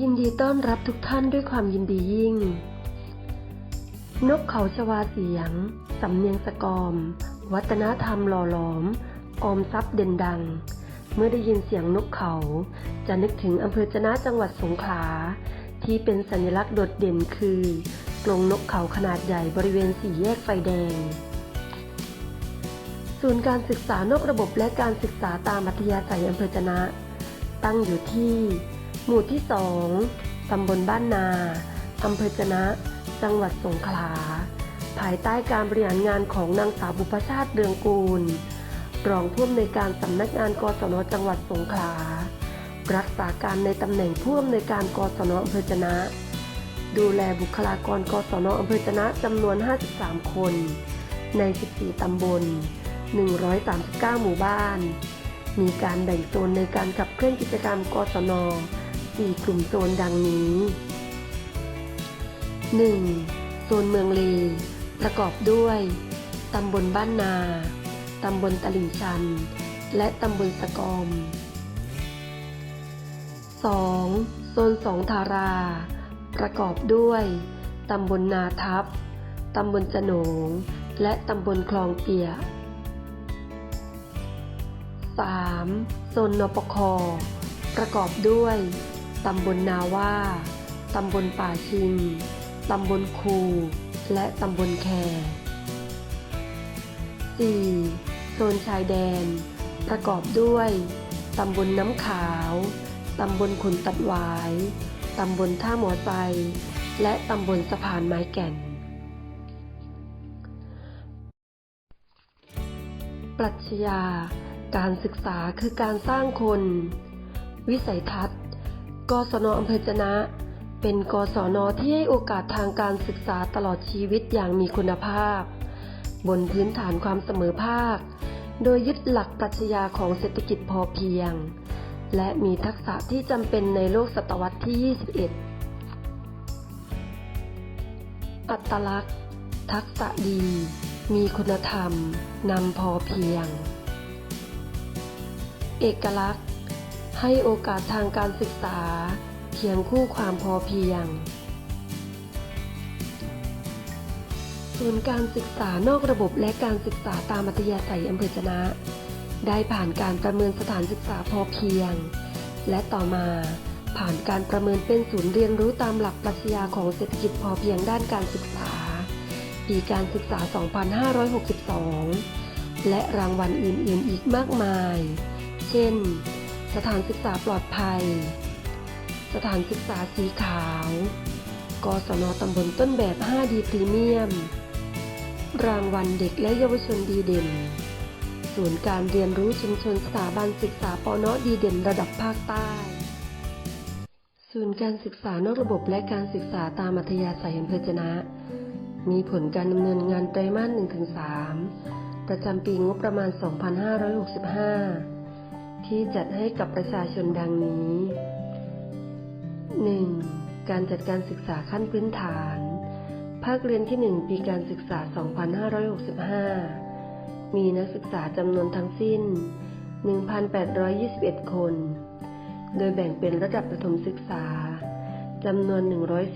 ยินดีต้อนรับทุกท่านด้วยความยินดียิ่ง นกเขาชวาเสียง สำเนียงสกอม วัฒนธรรมหล่อหลอม ออมทรัพย์เด่นดัง เมื่อได้ยินเสียงนกเขา จะนึกถึงอำเภอจนะจังหวัดสงขลา ที่เป็นสัญลักษณ์โดดเด่นคือกรงนกเขาขนาดใหญ่บริเวณสี่แยกไฟแดง ศูนย์การศึกษานอกระบบและการศึกษาตามอัธยาศัยอำเภอจนะ ตั้งอยู่ที่ หมู่ที่สองตำบลบ้านนาอำเภอจนะ จังหวัดสงขลา ภายใต้การบริหารงานของนางสาวบุพชาติเรืองกูล รองผู้อำนวยการสำนักงานกศนจังหวัดสงขลา รักษาการในตำแหน่งผู้อำนวยการกศนอำเภอจนะ ดูแลบุคลากรกศนอำเภอจนะจำนวน 53 คน ใน 14 ตำบล 139 หมู่บ้าน มีการแบ่งโซนในการขับเคลื่อนกิจกรรมกศน 4 กลุ่มโซนดังนี้ 1. โซนเมืองเล ประกอบด้วย ตำบลบ้านนา ตำบลตลิ่งชัน และตำบลสะกอม 2. โซนสองทารา ประกอบด้วย ตำบลนาทับ ตำบลจโหนง และตำบลคลองเปีย 3. โซนนปค ประกอบด้วย ตำบลนาว่าตำบลป่าชิงตำบลคู และตำบลแค 4. โซนชายแดน ประกอบด้วย ตำบลน้ำขาว ตำบลขุนตัดหวาย ตำบลท่าหมอไซและตำบลสะพานไม้แก่น ปรัชญา การศึกษาคือการสร้างคน วิสัยทัศน์ กศนอำเภอจนะ เป็นกศนที่ให้โอกาสทางการศึกษาตลอดชีวิตอย่างมีคุณภาพ บนพื้นฐานความเสมอภาค โดยยึดหลักปรัชญาของเศรษฐกิจพอเพียง และมีทักษะที่จำเป็นในโลกศตวรรษที่ 21 อัตลักษณ์ ทักษะดี มีคุณธรรม นำพอเพียง เอกลักษณ์ ให้โอกาสทางการศึกษาเคียงคู่ความพอเพียง ศูนย์การศึกษานอกระบบและการศึกษาตามอัธยาศัยอำเภอจนะ ได้ผ่านการประเมินสถานศึกษาพอเพียง และต่อมาผ่านการประเมินเป็นศูนย์เรียนรู้ตามหลักปรัชญาของเศรษฐกิจพอเพียงด้านการศึกษา ปีการศึกษา 2562 และรางวัลอื่นๆ อีกมากมาย เช่น สถานศึกษาปลอดภัย สถานศึกษาสีขาว กศนตำบลต้นแบบ 5D พรีเมียม รางวัลเด็กและเยาวชนดีเด่น ศูนย์การเรียนรู้ชุมชนสถาบันศึกษาปอนดีเด่นระดับภาคใต้ ศูนย์การศึกษานอกระบบและการศึกษาตามอัธยาศัยอำเภอจนะ มีผลการดำเนินงานไตรมาส 1-3 ประจำปีงบประมาณ 2565 ที่จัดให้กับประชาชนดังนี้ 1. การจัดการศึกษาขั้นพื้นฐาน ภาคเรียนที่ 1 ปีการศึกษา 2565 มีนักศึกษาจำนวนทั้งสิ้น 1,821 คน โดยแบ่งเป็นระดับประถมศึกษาจำนวน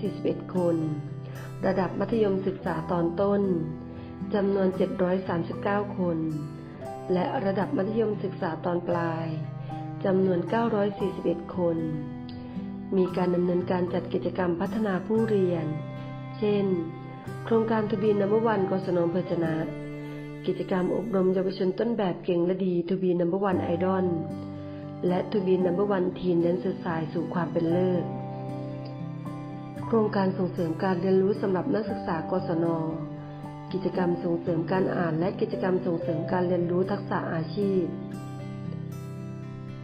141 คน ระดับมัธยมศึกษาตอนต้นจำนวน 739 คน และระดับมัธยมศึกษาตอนปลายจำนวน 941 คน มีการดำเนินการจัดกิจกรรมพัฒนาผู้เรียน เช่น โครงการทบีนัมเบอร์วันกศนเพชนะ กิจกรรมอบรมเยาวชนต้นแบบเก่งและดีทบีนัมเบอร์วันไอดอล และทบีนัมเบอร์วันทีนแดนเซอร์สายสู่ความเป็นเลิศ โครงการส่งเสริมการเรียนรู้สำหรับนักศึกษากศน กิจกรรมส่งเสริมการอ่าน และกิจกรรมส่งเสริมการเรียนรู้ทักษะอาชีพ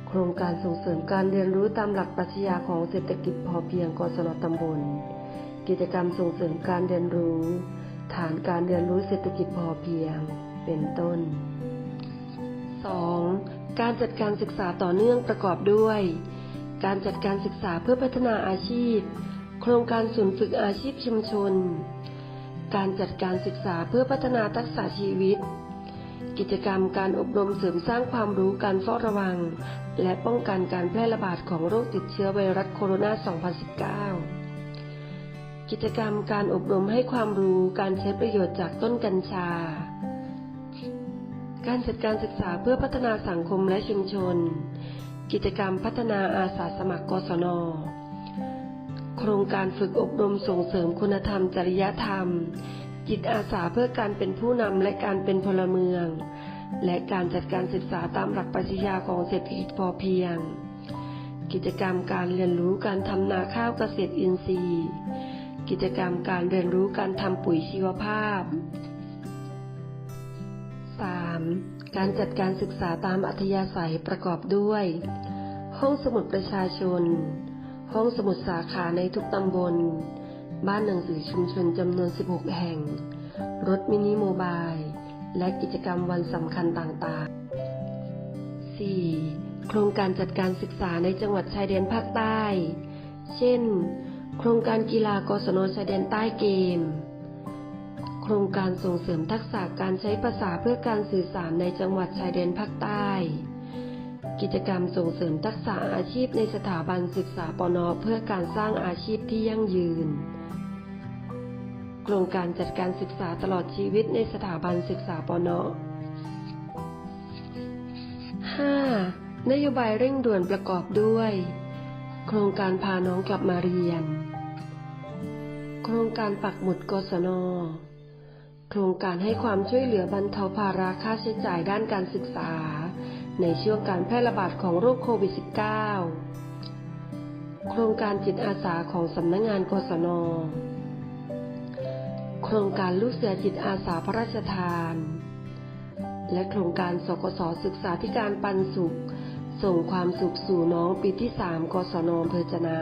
โครงการส่งเสริมการเรียนรู้ตามหลักปรัชญาของเศรษฐกิจพอเพียงกศนตำบล กิจกรรมส่งเสริมการเรียนรู้ ฐานการเรียนรู้เศรษฐกิจพอเพียง เป็นต้น 2. การจัดการศึกษาต่อเนื่องประกอบด้วย การจัดการศึกษาเพื่อพัฒนาอาชีพ โครงการศูนย์ฝึกอาชีพชุมชน การจัดการศึกษาเพื่อพัฒนาทักษะชีวิต กิจกรรมการอบรมเสริมสร้างความรู้การเฝ้าระวัง และป้องกันการแพร่ระบาดของโรคติดเชื้อไวรัสโคโรนา 2019 กิจกรรมการอบรมให้ความรู้การใช้ประโยชน์จากต้นกัญชา การจัดการศึกษาเพื่อพัฒนาสังคมและชุมชน กิจกรรมพัฒนาอาสาสมัครกศน โครงการฝึกอบรมส่งเสริมคุณธรรมจริยธรรม จิตอาสาเพื่อการเป็นผู้นำและการเป็นพลเมือง และการจัดการศึกษาตามหลักปรัชญาของเศรษฐกิจพอเพียง กิจกรรมการเรียนรู้การทำนาข้าวเกษตรอินทรีย์ กิจกรรมการเรียนรู้การทำปุ๋ยชีวภาพ 3. การจัดการศึกษาตามอัธยาศัยประกอบด้วย ห้องสมุดประชาชน ห้องสมุดสาขาในทุกตำบล บ้านหนังสือชุมชนจำนวน 16 แห่ง รถมินิโมบาย และกิจกรรมวันสำคัญต่างๆ 4. โครงการจัดการศึกษาในจังหวัดชายแดนภาคใต้ เช่น โครงการกีฬากศนชายแดนใต้เกม โครงการส่งเสริมทักษะการใช้ภาษาเพื่อการสื่อสารในจังหวัดชายแดนภาคใต้ กิจกรรมส่งเสริมทักษะอาชีพในสถาบันศึกษาปนเพื่อการสร้างอาชีพที่ยั่งยืน โครงการจัดการศึกษาตลอดชีวิตในสถาบันศึกษาปน 5. นโยบายเร่งด่วนประกอบด้วย โครงการพาน้องกลับมาเรียน โครงการปักหมุดกศนโครงการให้ความช่วยเหลือบรรเทาภาระค่าใช้จ่ายด้านการศึกษา ในช่วงการแพร่ระบาดของโรคโควิด -19 โครงการจิตอาสาของสำนักงงานกศน โครงการลูกเสือจิตอาสาพระราชทาน และโครงการสกสศึกษาธิการปันสุข ส่งความสุขสู่น้องปีที่ 3 กศนอำเภอจนะ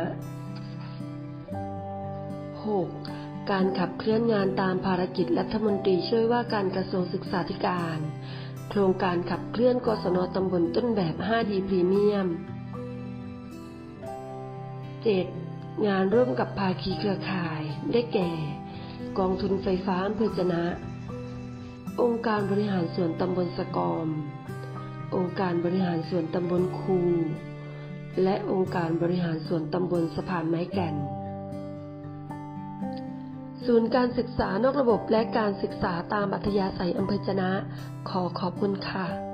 6. การขับเคลื่อนงานตามภารกิจรัฐมนตรีช่วยว่าการกระทรวงศึกษาธิการ โครงการขับเคลื่อนกศนตำบลต้นแบบ 5D พรีเมียม 7. งานร่วมกับภาคีเครือข่าย ได้แก่ กองทุนไฟฟ้าอำเภอจนะ องค์การบริหารส่วนตำบลสกอม องค์การบริหารส่วนตำบลคู และองค์การบริหารส่วนตำบลสะพานไม้แก่น ศูนย์การศึกษานอกระบบและการศึกษาตามอัธยาศัยอำเภอจนะ ขอขอบคุณค่ะ